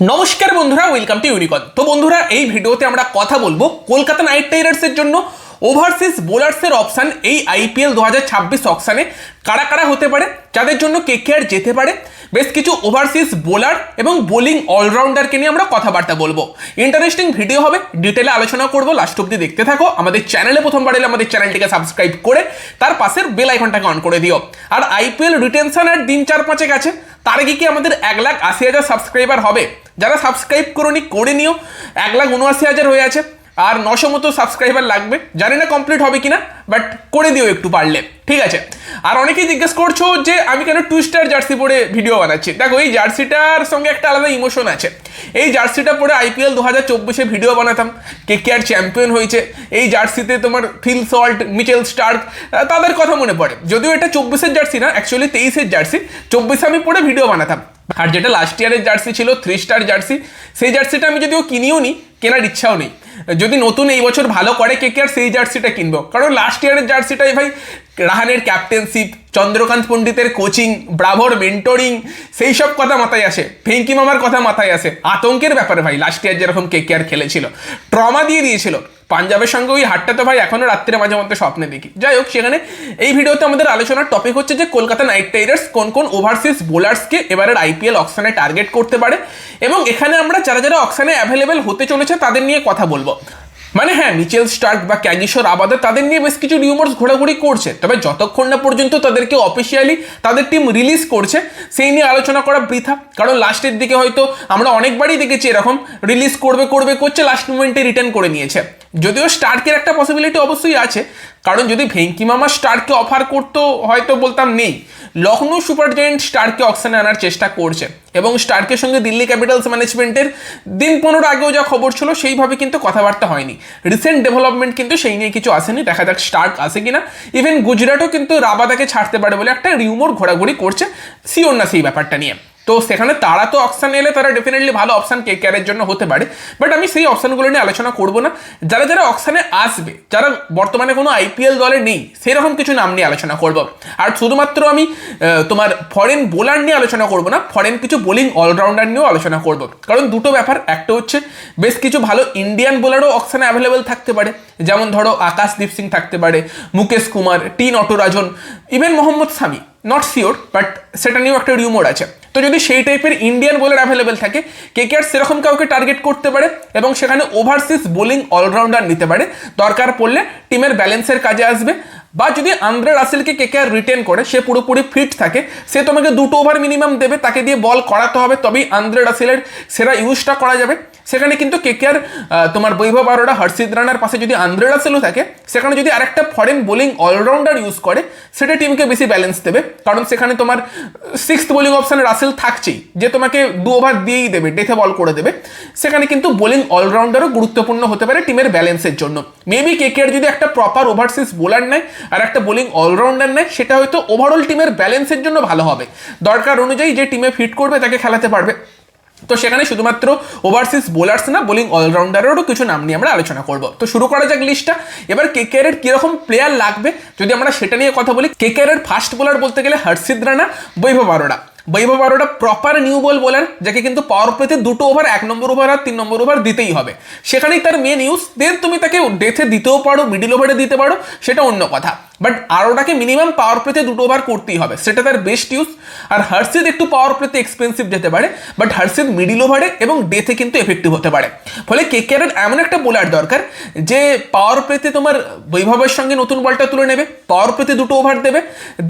নমস্কার বন্ধুরা welcome to ইউনিকন তো বন্ধুরা, এই ভিডিওতে আমরা কথা বলব কলকাতা নাইট রাইডার্সের জন্য ওভারসিজ বোলার্সের অপশান এই আইপিএল দু হাজার ছাব্বিশ অপশানে কারা কারা হতে পারে, যাদের জন্য কে কে আর যেতে পারে, বেশ কিছু ওভারসিজ বোলার এবং বোলিং অলরাউন্ডারকে নিয়ে আমরা কথাবার্তা বলব। ইন্টারেস্টিং ভিডিও হবে ডিটেলে আলোচনা করব লাস্ট অব্দি দেখতে থাকো, আমাদের চ্যানেলে প্রথমবার এলে আমাদের চ্যানেলটিকে সাবস্ক্রাইব করে, তার পাশের বেল আইকনটাকে অন করে দিও। আর আইপিএল রিটেনশন আর দিন চার পাঁচে গেছে, তার আগে কি আমাদের এক লাখ আশি হাজার সাবস্ক্রাইবার হবে? যারা সাবস্ক্রাইব করোনি, করে নিও। এক লাখ উনআশি হাজার হয়ে আছে। আর নশো মতো সাবস্ক্রাইবার লাগবে। জানি না কমপ্লিট হবে কিনা বাট করে দিও একটু পারলে। ঠিক আছে? আর অনেকেই জিজ্ঞেস করছ যে, আমি কেন টুইস্টার জার্সি পরে ভিডিও বানাচ্ছি? দেখো, এই জার্সিটার সঙ্গে একটা আলাদা ইমোশন আছে। এই জার্সিটা পরে আইপিএল দু হাজার চব্বিশে ভিডিও বানাতাম। কে কে আর চ্যাম্পিয়ন হয়েছে। এই জার্সিতে তোমার ফিল সল্ট মিচেল স্টার্ক তাদের কথা মনে পড়ে। যদিও এটা চব্বিশের জার্সি না অ্যাকচুয়ালি তেইশের জার্সি চব্বিশে আমি পরে ভিডিও বানাতাম। আর যেটা লাস্ট ইয়ারের জার্সি ছিল থ্রি স্টার জার্সি সেই জার্সিটা আমি যদিও কিনিও নি, কেনার ইচ্ছাও নেই। যদি নতুন এই বছর ভালো করে কে কে আর সেই জার্সিটা কিনবো? কারণ লাস্ট ইয়ারের জার্সিটাই ভাই, রাহানের ক্যাপ্টেনশিপ চন্দ্রকান্ত পণ্ডিতের কোচিং ব্রাভোর মেন্টরিং সেই সব কথা মাথায় আসে। ভেঙ্কি মামার কথা মাথায় আসে। আতঙ্কের ব্যাপারে ভাই লাস্ট ইয়ার যেরকম কে কে আর খেলেছিল। ট্রমা দিয়ে দিয়েছিল। পাঞ্জাবের সঙ্গে ওই হাটটা তো ভাই এখনও রাত্রে মাঝে মধ্যে স্বপ্নে দেখি। যাই হোক, সেখানে এই ভিডিওতে আমাদের আলোচনার টপিক হচ্ছে যে কলকাতা নাইট রাইডার্স কোন কোন ওভারসিজ বোলার্সকে এবারের আইপিএল অকশানে টার্গেট করতে পারে এবং এখানে আমরা যারা যারা অকশনে অ্যাভেলেবেল হতে চলেছে তাদের নিয়ে কথা বলব। মানে হ্যাঁ মিচেল স্টার্ক বা ক্যাগিশোর আবাদে তাদের নিয়ে বেশ কিছু রিউমার্স ঘোরাঘুরি করছে, তবে যতক্ষণ না পর্যন্ত তাদেরকে অফিসিয়ালি তাদের টিম রিলিজ করছে, সেই নিয়ে আলোচনা করা বৃথা। কারণ লাস্টের দিকে হয়তো আমরা অনেকবারই দেখেছি এরকম রিলিজ করবে করবে, করছে লাস্ট মোমেন্টে রিটার্ন করে নিয়েছে। যদিও স্টার্কের একটা পসিবিলিটি অবশ্যই আছে, কারণ যদি ভেঙ্কি মামা স্টারকে অফার করতো, হয়তো বলতাম নেই। লখনৌ সুপার জায়েন্ট স্টারকে অকশনে আনার চেষ্টা করছে। এবং স্টার্কের সঙ্গে দিল্লি ক্যাপিটালস ম্যানেজমেন্টের দিন পনেরো আগেও যা খবর ছিল, সেইভাবে কিন্তু কথাবার্তা হয়নি। রিসেন্ট ডেভেলপমেন্ট কিন্তু সেই নিয়ে কিছু আসেনি, দেখা যাক স্টার্ক আসে কিনা। ইভেন গুজরাটও কিন্তু রাবাদাকে ছাড়তে পারে বলে একটা রিউমোর ঘোরাঘুরি করছে সিওর না সেই ব্যাপারটা নিয়ে। তো সেখানে তারা তো অপশান এলে তারা ডেফিনেটলি ভালো অপশান কে কেয়ারের জন্য হতে পারে। বাট আমি সেই অপশানগুলো নিয়ে আলোচনা করব না। যারা যারা অপশানে আসবে, যারা বর্তমানে কোনো আইপিএল দলে নেই, সেরকম কিছু নাম নিয়ে আলোচনা করব। আর শুধুমাত্র আমি তোমার ফরেন বোলার নিয়ে আলোচনা করব না ফরেন কিছু বোলিং অলরাউন্ডার নিয়েও আলোচনা করব। কারণ দুটো ব্যাপার, একটা হচ্ছে বেশ কিছু ভালো ইন্ডিয়ান বোলারও অপশানে অ্যাভেলেবেল থাকতে পারে। যেমন ধরো আকাশদীপ সিং থাকতে পারে, Mukesh Kumar, T Natarajan even Mohammad Shami not sure but সেটা নিয়েও একটা রিউমোর আছে। তো যদি সেই টাইপের ইন্ডিয়ান বোলার অ্যাভেলেবেল থাকে কে কে আর সেরকম কাউকে টার্গেট করতে পারে এবং সেখানে ওভারসিজ বোলিং অলরাউন্ডার নিতে পারে, দরকার পড়লে টিমের ব্যালেন্সের কাজে আসবে। বা যদি Andre রাসেলকে K K are written করে, সে পুরোপুরি ফিট থাকে, সে তোমাকে দুটো ওভার মিনিমাম দেবে, তাকে দিয়ে বল করাতে হবে, তবেই আন্দ্রে রাসেলের সেরা ইউজটা করা যাবে। সেখানে কিন্তু কে কে আর তোমার বৈভব আরোরা হর্ষিদ রানার পাশে যদি আন্দ্রে রাসেলও থাকে, সেখানে যদি আরেকটা ফরেন বোলিং অলরাউন্ডার ইউজ করে, সেটা টিমকে বেশি ব্যালেন্স দেবে। কারণ সেখানে তোমার সিক্স বোলিং অপশানে রাসেল থাকছেই, যে তোমাকে দু ওভার দিয়েই দেবে ডেথে বল করে দেবে। সেখানে কিন্তু বোলিং অলরাউন্ডারও গুরুত্বপূর্ণ হতে পারে টিমের ব্যালেন্সের জন্য মেবি কে কে আর যদি একটা প্রপার ওভারসিজ বোলার নেয়, আর একটা বোলিং অলরাউন্ডার নেয়, সেটা হয়তো ওভারঅল টিমের ব্যালেন্সের জন্য ভালো হবে। দরকার অনুযায়ী যে টিমে ফিট করবে, তাকে খেলাতে পারবে। তো সেখানে শুধুমাত্র ওভারসিজ বোলার্স না বোলিং অলরাউন্ডারেরও কিছু নাম নিয়ে আমরা আলোচনা করব। তো শুরু করা যাক লিস্টটা এবার কে কেকেআরের কীরকম প্লেয়ার লাগবে? যদি আমরা সেটা নিয়ে কথা বলি কে কেকেআরের ফার্স্ট বোলার বলতে গেলে Harshit Rana, Vaibhav Arora. Vaibhav Arora proper new ball bowler যাকে কিন্তু পাওয়ার প্লেতে দুটো ওভার এক নম্বর ওভার আর তিন নম্বর ওভার দিতেই হবে। সেখানেই তার মেন ইউজ দেন তুমি তাকে ডেথে দিতেও পারো মিডিল ওভারে দিতে পারো, সেটা অন্য কথা। বাট আরোটাকে মিনিমাম পাওয়ার প্লেতে দুটো ওভার করতেই হবে। সেটা তার বেস্ট ইউজ আর হার্সিদ একটু পাওয়ার প্লেতে এক্সপেন্সিভ যেতে পারে বাট হার্সিদ মিডিল ওভারে এবং ডেথে কিন্তু এফেক্টিভ হতে পারে। ফলে কে কেকেআরের এমন একটা বোলার দরকার, যে পাওয়ার প্লেতে তোমার বৈভবের সঙ্গে নতুন বলটা তুলে নেবে পাওয়ার প্লেতে দুটো ওভার দেবে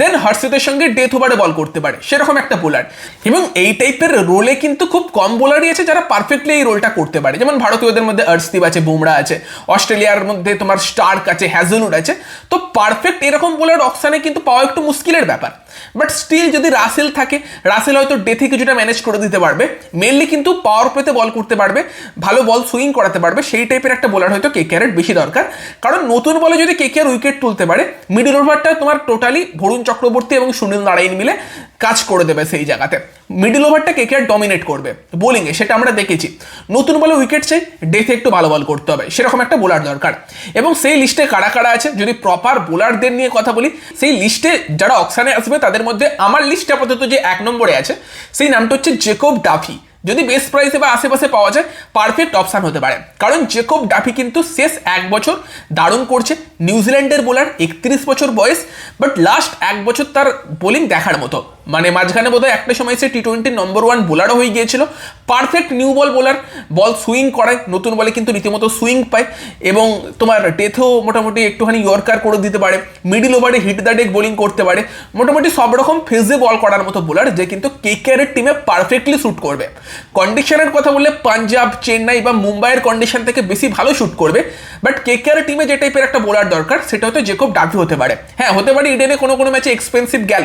দেন হার্সিদের সঙ্গে ডেথ ওভারে বল করতে পারে। সেরকম একটা বোলার এবং এই টাইপের রোলে কিন্তু খুব কম বোলারই আছে, যারা পারফেক্টলি এই রোলটা করতে পারে। যেমন ভারতীয়দের মধ্যে অর্শদীপ আছে বুমরা আছে অস্ট্রেলিয়ার মধ্যে তোমার স্টার্ক আছে হ্যাজলুড আছে। তো পারফেক্ট এরকম বোলার অকশানে কিন্তু পাওয়া একটু মুশকিলের ব্যাপার। বাট স্টিল যদি রাসেল থাকে রাসেল হয়তো ডেথে কিছুটা ম্যানেজ করে দিতে পারবে। মেনলি কিন্তু পাওয়ার পেতে বল করতে পারবে, ভালো বল সুইং করাতে পারবে। সেই টাইপের একটা বোলার হয়তো কে কেয়ারের বেশি দরকার। কারণ নতুন বলে যদি কে কেয়ার উইকেট তুলতে পারে মিডল ওভারটা তোমার টোটালি ভরুণ চক্রবর্তী এবং সুনীল নারায়ণ মিলে কাজ করে দেবে সেই জায়গাতে। মিডল ওভারটা কে কেয়ার ডমিনেট করবে? বোলিংয়ে সেটা আমরা দেখেছি। নতুন বলে উইকেট চাই ডেথে একটু ভালো বল করতে হবে। সেরকম একটা বোলার দরকার। এবং সেই লিস্টে কারা কারা আছে, যদি প্রপার বোলারদের নিয়ে কথা বলি, সেই লিস্টে যারা অকশানে আসবে, তাদের মধ্যে আমার লিস্টে আপাতত যে এক নম্বরে আছে, সেই নামটা হচ্ছে জেকব ডাফি যদি বেস্ট প্রাইসে বা আশেপাশে পাওয়া যায় পারফেক্ট অপশান হতে পারে। কারণ জেকব ডাফি কিন্তু শেষ এক বছর দারুণ করছে। নিউজিল্যান্ডের বোলার একত্রিশ বছর বয়স বাট লাস্ট এক বছর তার বোলিং দেখার মতো। মানে মাঝখানে বোধহয় একটা সময় সে টি টোয়েন্টির নম্বর ওয়ান বোলারও হয়ে গিয়েছিল। Perfect new ball bowler ball swing করায়, নতুন বলে কিন্তু রীতিমতো সুইং পায়, এবং তোমার ডেথেও মোটামুটি একটুখানি ইয়র্কার করে দিতে পারে। মিডিল ওভারে হিট দ্য ডেক বোলিং করতে পারে। মোটামুটি সব রকম ফেজে বল করার মতো বোলার যে কিন্তু কেকেআরের টিমে পারফেক্টলি শ্যুট করবে। কন্ডিশনের কথা বললে পাঞ্জাব চেন্নাই বা মুম্বাইয়ের কন্ডিশন থেকে বেশি ভালো শ্যুট করবে। বাট কে কেকেআর টিমে যে টাইপের একটা বোলার দরকার, সেটা হয়তো জেকব ডাভি হতে পারে। হ্যাঁ হতে পারে ইডেনে কোনো কোনো ম্যাচে এক্সপেন্সিভ গেল।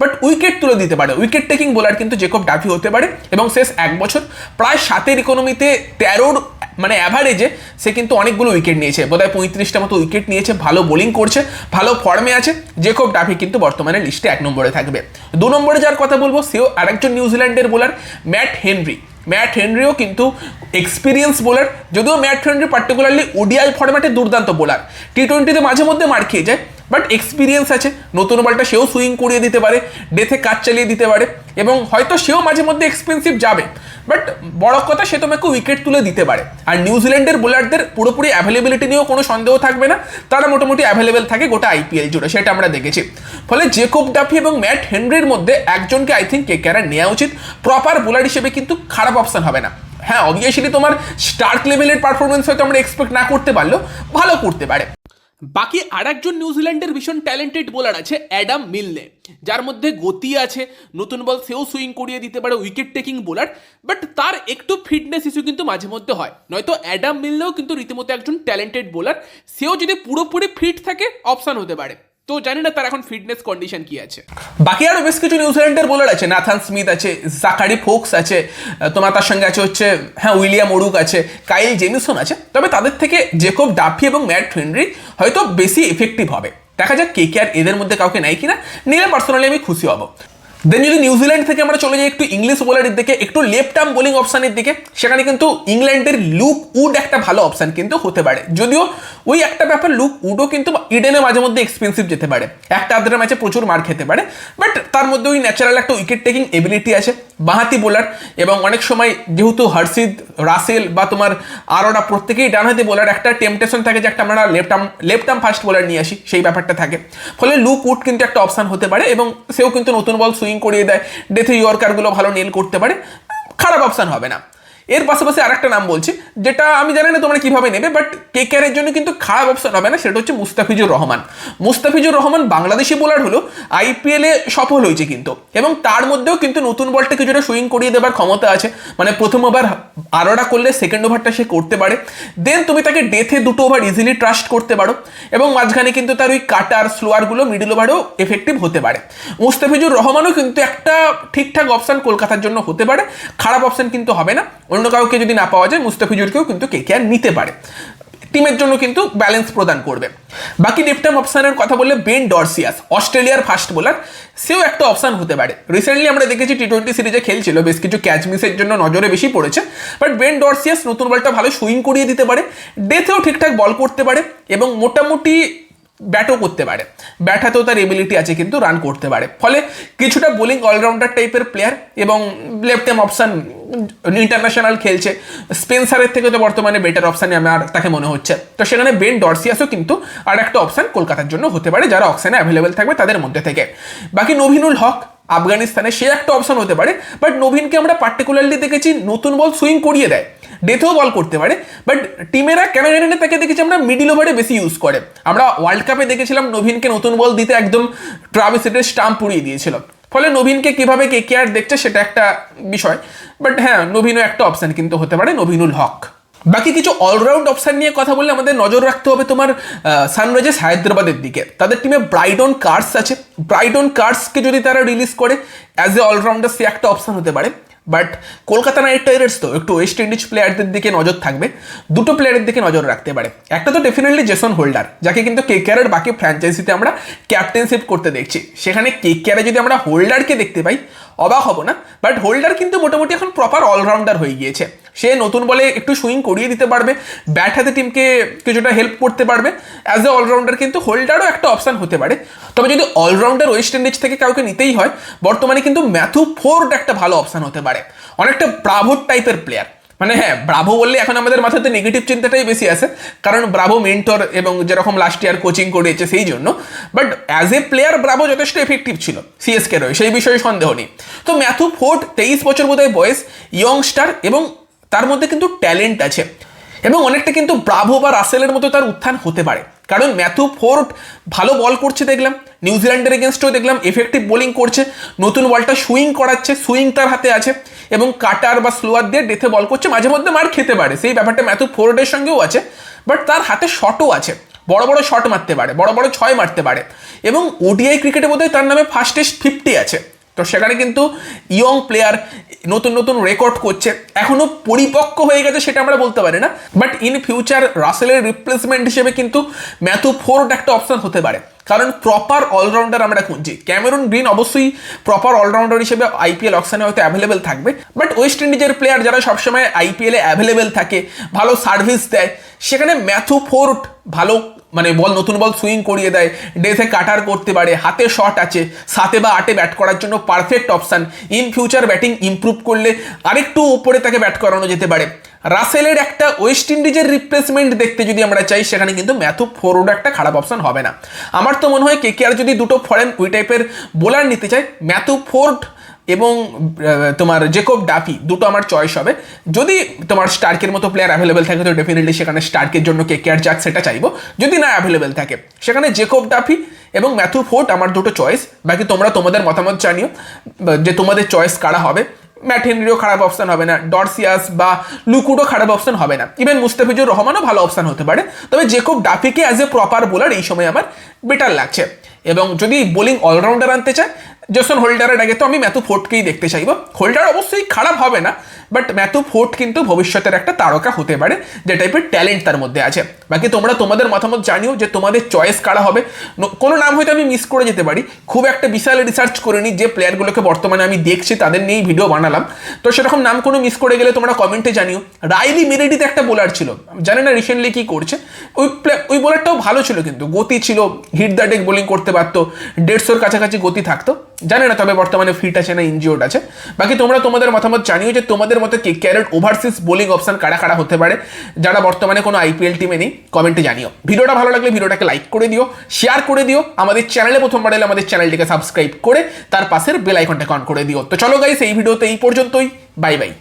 বাট উইকেট তুলে দিতে পারে। উইকেট টেকিং বোলার কিন্তু জেকব ডাভি হতে পারে। এবং শেষ এক বছর। প্রায় সাতের ইকোনমিতে তেরোর মানে অ্যাভারেজে সে কিন্তু অনেকগুলো উইকেট নিয়েছে। বোধহয় পঁয়ত্রিশটা মতো উইকেট নিয়েছে, ভালো বোলিং করছে, ভালো ফর্মে আছে। জেকব ডাভি কিন্তু বর্তমানে লিস্টে এক নম্বরে থাকবে। দু নম্বরে যার কথা বলব, সেও আরেকজন নিউজিল্যান্ডের বোলার ম্যাট হেনরি ম্যাট হেনরিও কিন্তু এক্সপিরিয়েন্স বোলার যদিও ম্যাট হেনরি পার্টিকুলারলি ওডিআই ফরম্যাটে দুর্দান্ত বোলার টি টোয়েন্টিতে মাঝে মধ্যে মার খেয়ে যায় বাট এক্সপিরিয়েন্স আছে, নতুন বলটা সেও সুইং করিয়ে দিতে পারে, ডেথে কাজ চালিয়ে দিতে পারে, এবং হয়তো সেও মাঝে মধ্যে এক্সপেন্সিভ যাবে, বাট বড় কথা সে তোমাকে উইকেট তুলে দিতে পারে। আর নিউজিল্যান্ডের বোলারদের পুরোপুরি অ্যাভেলেবিলিটি নিয়েও কোনো সন্দেহ থাকবে না, তারা মোটামুটি অ্যাভেলেবেল থাকে গোটা আইপিএল জুড়ে, সেটা আমরা দেখেছি। ফলে জেকব ডাফি এবং ম্যাট হেনরির মধ্যে একজনকে আই থিঙ্ক কে ক্যারা নেওয়া উচিত প্রপার বোলার হিসেবে কিন্তু খারাপ অপশন হবে না। হ্যাঁ অবভিয়াসলি তোমার স্টার্ক লেভেলের পারফরমেন্স হয়তো আমরা এক্সপেক্ট না করতে পারলেও ভালো করতে পারে। বাকি আর একজন নিউজিল্যান্ডের ভীষণ ট্যালেন্টেড বোলার আছে অ্যাডাম মিলনে যার মধ্যে গতি আছে, নতুন বল সেও সুইং করিয়ে দিতে পারে উইকেট টেকিং বোলার বাট তার একটু ফিটনেস ইস্যু কিন্তু মাঝে মধ্যে হয়। নয়তো অ্যাডাম মিলনেও কিন্তু রীতিমতো একজন ট্যালেন্টেড বোলার সেও যদি পুরোপুরি ফিট থাকে অপশান হতে পারে। তো জানি না তার এখন ফিটনেস কন্ডিশন কি আছে। বাকি আরও বেশ কিছু নিউজিল্যান্ডের বোলার আছে নাথান স্মিথ আছে জাকারি ফোক্স আছে, তোমার তার সঙ্গে আছে হচ্ছে হ্যাঁ উইলিয়াম ওরুক আছে কাইল জেমিসন আছে। তবে তাদের থেকে জেকব ডাফি এবং ম্যাট হেনরি হয়তো বেশি এফেক্টিভ হবে। দেখা যাক কে কে আর এদের মধ্যে কাউকে নেয় কিনা। নিলে পার্সোনালি আমি খুশি হব। দেন যদি নিউজিল্যান্ড থেকে আমরা চলে যাই একটু ইংলিশ বোলারের দিকে, একটু লেফট আর্ম বোলিং অপশানের দিকে, সেখানে কিন্তু ইংল্যান্ডের লুক উড একটা ভালো অপশান কিন্তু হতে পারে। যদিও ওই একটা ব্যাপার লুক উডও কিন্তু ইডেনে মাঝে মধ্যে এক্সপেন্সিভ যেতে পারে। একটা আধটা ম্যাচে প্রচুর মার খেতে পারে। বাট তার মধ্যে ওই ন্যাচারাল একটা উইকেট টেকিং এবিলিটি আছে বাহাতি বোলার এবং অনেক সময় যেহেতু হার্সিদ রাসেল বা তোমার আরোরা প্রত্যেকেই ডানহাতি বোলার একটা টেম্পটেশন থাকে যে একটা আমরা left arm left arm fast bowler নিয়ে আসি, সেই ব্যাপারটা থাকে। ফলে লুক উড কিন্তু একটা অপশান হতে পারে এবং সেও কিন্তু নতুন বল সুইং করিয়ে দেয় ডেথে ইয়র্কারগুলো ভালো নীল করতে পারে খারাপ অপশান হবে না। এর পাশাপাশি আরেকটা নাম বলছি, যেটা আমি জানি না তোমরা কীভাবে নেবে বাট কেকেআরের জন্য কিন্তু খারাপ অপশন হবে না, সেটা হচ্ছে মুস্তাফিজুর রহমান। মুস্তাফিজুর রহমান বাংলাদেশি বোলার হলো আইপিএলে সফল হয়েছে কিন্তু, এবং তার মধ্যেও কিন্তু নতুন বলটা কিছুটা সুইং করিয়ে দেবার ক্ষমতা আছে। মানে প্রথম ওভার আরোটা করলে সেকেন্ড ওভারটা সে করতে পারে। দেন তুমি তাকে ডেথে দুটো ওভার ইজিলি ট্রাস্ট করতে পারো, এবং মাঝখানে কিন্তু তার ওই কাটার স্লোয়ারগুলো মিডিল ওভারেও এফেক্টিভ হতে পারে। মুস্তাফিজুর রহমানও কিন্তু একটা ঠিকঠাক অপশান কলকাতার জন্য হতে পারে, খারাপ অপশান কিন্তু হবে না। অন্য কাউকে যদি না পাওয়া যায়, মুস্তাফিজুরকেও কিন্তু কে কে নিতে পারে। টিমের জন্য কিন্তু ব্যালেন্স প্রদান করবে। বাকি লেফটার্ম অপশানের কথা বললে বেন ডরসিয়াস, অস্ট্রেলিয়ার ফাস্ট বোলার সেও একটা অপশান হতে পারে। রিসেন্টলি আমরা দেখেছি টি টোয়েন্টি সিরিজে খেলছিল, বেশ কিছু ক্যাচ মিসের জন্য নজরে বেশি পড়েছে বাট বেন ডরসিয়াস নতুন বলটা ভালো সুইং করিয়ে দিতে পারে ডেথেও ঠিকঠাক বল করতে পারে, এবং মোটামুটি ব্যাটও করতে পারে। ব্যাট হাতেও তার এবিলিটি আছে কিন্তু রান করতে পারে। ফলে কিছুটা বোলিং অলরাউন্ডার টাইপের প্লেয়ার এবং লেফট এম অপশান ইন্টারন্যাশনাল খেলছে। স্পেন্সারের থেকে তো বর্তমানে বেটার অপশানে আমার, তাকে মনে হচ্ছে। তো সেখানে বেন ডরসিয়াসও কিন্তু আর একটা অপশান কলকাতার জন্য হতে পারে, যারা অপশানে অ্যাভেলেবেল থাকবে তাদের মধ্যে থেকে। বাকি নভিনুল হক, আফগানিস্তানে সে একটা অপশন হতে পারে বাট নবীনকে আমরা পার্টিকুলারলি দেখেছি, নতুন বল সুইং করিয়ে দেয়। ডেথেও বল করতে পারে বাট টিমেরা কেন জানি তাকে দেখেছি আমরা মিডিল ওভারে বেশি ইউজ করে। আমরা ওয়ার্ল্ড কাপে দেখেছিলাম নবীনকে নতুন বল দিতে একদম ট্রাভিসেটের স্টাম্প পুড়িয়ে দিয়েছিল। ফলে নবীনকে কীভাবে কে কে আর দেখছে সেটা একটা বিষয় বাট হ্যাঁ নবীনও একটা অপশান কিন্তু হতে পারে, নবীনুল হক। বাকি কিছু অলরাউন্ড অপশান নিয়ে কথা বললে আমাদের নজর রাখতে হবে তোমার সানরাইজার্স হায়দ্রাবাদের দিকে। তাদের টিমে ব্রাইডন কার্স আছে। ব্রাইডন কার্সকে যদি তারা রিলিজ করে অ্যাজ এ অলরাউন্ডার সে একটা অপশান হতে পারে। বাট কলকাতা নাইট রাইডার্স তো একটু ওয়েস্ট ইন্ডিজ প্লেয়ারদের দিকে নজর থাকবে। দুটো প্লেয়ারের দিকে নজর রাখতে পারে। একটা তো ডেফিনেটলি জেসন হোল্ডার যাকে কিন্তু কে কেয়ারের বাকি ফ্র্যাঞ্চাইজিতে আমরা ক্যাপ্টেনশিপ করতে দেখছি। সেখানে কে কেয়ারে যদি আমরা হোল্ডারকে দেখতে পাই, অবাক হব না। বাট হোল্ডার কিন্তু মোটামুটি এখন প্রপার অলরাউন্ডার হয়ে গিয়েছে। সে নতুন বলে একটু সুইং করিয়ে দিতে পারবে, ব্যাট হাতে টিমকে কিছুটা হেল্প করতে পারবে। অ্যাজ এ অলরাউন্ডার কিন্তু হোল্ডারও একটা অপশান হতে পারে। তবে যদি অলরাউন্ডার ওয়েস্ট ইন্ডিজ থেকে কাউকে নিতেই হয়, বর্তমানে কিন্তু ম্যাথু ফোর্ড একটা ভালো অপশান হতে পারে। অনেকটা ব্রাভোর টাইপের প্লেয়ার মানে হ্যাঁ ব্রাভো বললে এখন আমাদের মাথাতে নেগেটিভ চিন্তাটাই বেশি আছে কারণ ব্রাভো মেন্টর এবং যেরকম লাস্ট ইয়ার কোচিং করেছে সেই জন্য। But as a player Bravo যথেষ্ট এফেক্টিভ ছিল সিএসকে রয়ে। সেই বিষয়ে সন্দেহ নেই। তো ম্যাথু ফোর্ট তেইশ বছর বোধহয় বয়স ইয়ংস্টার এবং তার মধ্যে কিন্তু ট্যালেন্ট আছে এবং অনেকটা কিন্তু ব্রাভো বা রাসেলের মতো তার উত্থান হতে পারে। কারণ ম্যাথু ফোর্ট ভালো বল করছে দেখলাম, নিউজিল্যান্ডের এগেনস্টেও দেখলাম এফেক্টিভ বোলিং করছে, নতুন বলটা সুইং করাচ্ছে, সুইং তার হাতে আছে এবং কাটার বা স্লোয়ার দিয়ে ডেথে বল করছে, মাঝে মধ্যে মার খেতে পারে। সেই ব্যাপারটা ম্যাথু ফোর্টের সঙ্গেও আছে বাট তার হাতে শটও আছে। বড় বড় শট মারতে পারে, বড় বড় ছয় মারতে পারে এবং ওডিআই ক্রিকেটে বোধহয় তার নামে ফার্স্টেস্ট ফিফটি আছে। তো সেখানে কিন্তু ইয়ং প্লেয়ার নতুন নতুন রেকর্ড করছে। এখনও পরিপক্ক হয়ে গেছে সেটা আমরা বলতে পারি না। বাট ইন ফিউচার রাসেলের রিপ্লেসমেন্ট হিসেবে কিন্তু ম্যাথু ফোর্ড একটা অপশন হতে পারে। কারণ প্রপার অলরাউন্ডার আমরা খুঁজছি। ক্যামেরুন গ্রিন অবশ্যই প্রপার অলরাউন্ডার হিসেবে আইপিএল অপশানে হয়তো অ্যাভেলেবেল থাকবে। বাট ওয়েস্ট ইন্ডিজের প্লেয়ার যারা সবসময় আইপিএলে অ্যাভেলেবেল থাকে, ভালো সার্ভিস দেয়, সেখানে ম্যাথু ফোর্ট ভালো মানে বল, নতুন বল সুইং করিয়ে দেয় ডেথে কাটার করতে পারে, হাতে শট আছে, সাতে বা আটে ব্যাট করার জন্য perfect option in future batting improve করলে আরেকটু উপরে তাকে ব্যাট করানো যেতে পারে। রাসেলের একটা ওয়েস্ট ইন্ডিজের রিপ্লেসমেন্ট দেখতে যদি আমরা চাই, সেখানে কিন্তু ম্যাথু ফোরোড একটা খারাপ অপশন হবে না। আমার তো মনে হয় কে আর যদি দুটো ফরেন ওই টাইপের বোলার নিতে চায়, ম্যাথু ফোর্ড এবং তোমার জেকব ডাফি দুটো আমার চয়েস হবে। যদি তোমার স্টার্কের মতো প্লেয়ার অ্যাভেলেবেল থাকে, তো ডেফিনেটলি সেখানে স্টার্কের জন্য কে কে আর যাক সেটা চাইব। যদি না অ্যাভেলেবেল থাকে, সেখানে জেকব ডাফি এবং ম্যাথু ফোর্ট আমার দুটো চয়েস বাকি তোমরা তোমাদের মতামত জানিও, যে তোমাদের চয়েস কারা হবে। ম্যাট হেনরিও খারাপ অপশন হবে না ডরসিয়াস বা লুকুডো খারাপ অপশন হবে না। ইভেন মুস্তাফিজুর রহমানও ভালো অপশন হতে পারে। তবে জেকব ডাফিকে অ্যাজ এ প্রপার বোলার এই সময় আমার বেটার লাগছে। এবং যদি বোলিং অলরাউন্ডার আনতে চায় জেসন হোল্ডারের আগে তো আমি ম্যাথু ফোর্টকেই দেখতে চাইব। হোল্ডার অবশ্যই খারাপ হবে না বাট ম্যাথু ফোর্ট কিন্তু ভবিষ্যতের একটা তারকা হতে পারে, যে টাইপের ট্যালেন্ট তার মধ্যে আছে। বাকি তোমরা তোমাদের মতামত জানিও যে তোমাদের চয়েস কারা হবে। কোনো নাম হয়তো আমি মিস করে যেতে পারি, খুব একটা বিশাল রিসার্চ করিনি, যে প্লেয়ারগুলোকে বর্তমানে আমি দেখছি, তাদের নিয়েই ভিডিও বানালাম। তো সেরকম নাম কোনো মিস করে গেলে তোমরা কমেন্টে জানিও। রাইলি মেরেডিতে একটা বোলার ছিল, জানি না রিসেন্টলি কি করছে? ওই ওই বোলারটাও ভালো ছিল কিন্তু, গতি ছিল হিট দ্য ডেক বোলিং করতে পারতো, দেড়শোর কাছাকাছি গতি থাকতো। জানি না তবে বর্তমানে ফিট আছে না ইনজিওড আছে। বাকি তোমরা তোমাদের মতামত জানিও যে তোমাদের মতো কে ক্যারেট ওভারসিস বোলিং অপশন কারা কারা হতে পারে, যারা বর্তমানে কোনো আইপিএল টিমে নেই কমেন্টে জানিও। ভিডিওটা ভালো লাগলে ভিডিওটাকে লাইক করে দিও শেয়ার করে দিও, আমাদের চ্যানেলে প্রথমবার এলে আমাদের চ্যানেলটিকে সাবস্ক্রাইব করে, তার পাশের বেল আইকনটা অন করে দিও। তো চলো গাইস এই ভিডিওতে এই পর্যন্তই বাই বাই